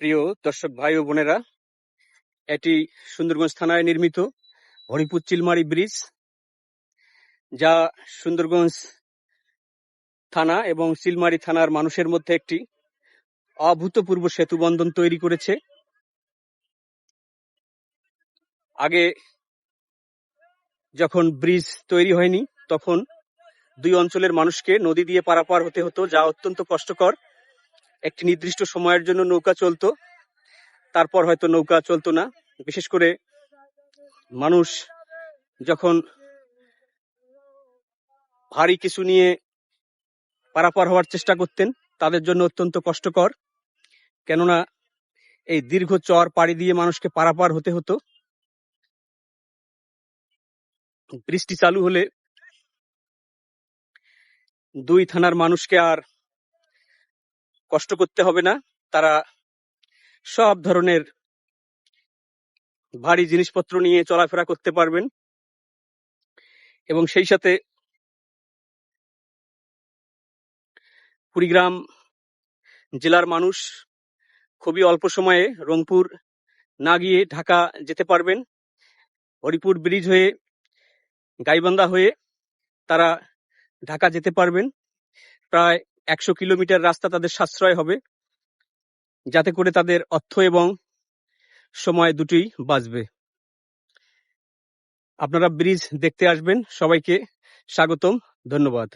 প্রিয় দর্শক ভাই ও বোনেরা, এটি সুন্দরগঞ্জ থানায় নির্মিত হরিপুর চিলমারি ব্রিজ, যা সুন্দরগঞ্জ থানা এবং চিলমারি থানার মানুষের মধ্যে একটি অভূতপূর্ব সেতু বন্ধন তৈরি করেছে। আগে যখন ব্রিজ তৈরি হয়নি, তখন দুই অঞ্চলের মানুষকে নদী দিয়ে পারাপার হতে হতো, যা অত্যন্ত কষ্টকর। একটি নির্দিষ্ট সময়ের জন্য নৌকা চলতো। তারপর হয়তো নৌকা চলতো না। বিশেষ করে মানুষ যখন ভারী কিছু নিয়ে পারাপার হওয়ার চেষ্টা করতেন, তাদের জন্য অত্যন্ত কষ্টকর। কেননা এই দীর্ঘ চর পাড়ি দিয়ে মানুষকে পারাপার হতে হতো। বৃষ্টি চালু হলে দুই থানার মানুষকে আর কষ্ট করতে হবে না। তারা সব ধরনের ভারী জিনিসপত্র নিয়ে চলাফেরা করতে পারবেন। এবং সেই সাথে কুড়িগ্রাম জেলার মানুষ খুবই অল্প সময়ে রংপুর না গিয়ে ঢাকা যেতে পারবেন। হরিপুর ব্রিজ হয়ে গাইবান্ধা হয়ে তারা ঢাকা যেতে পারবেন। প্রায় একশো কিলোমিটার রাস্তা তাদের সাশ্রয় হবে। যাতে করে তাদের অর্থ এবং সময় দুটোই বাঁচবে। আপনারা ব্রিজ দেখতে আসবেন। সবাইকে স্বাগতম। ধন্যবাদ।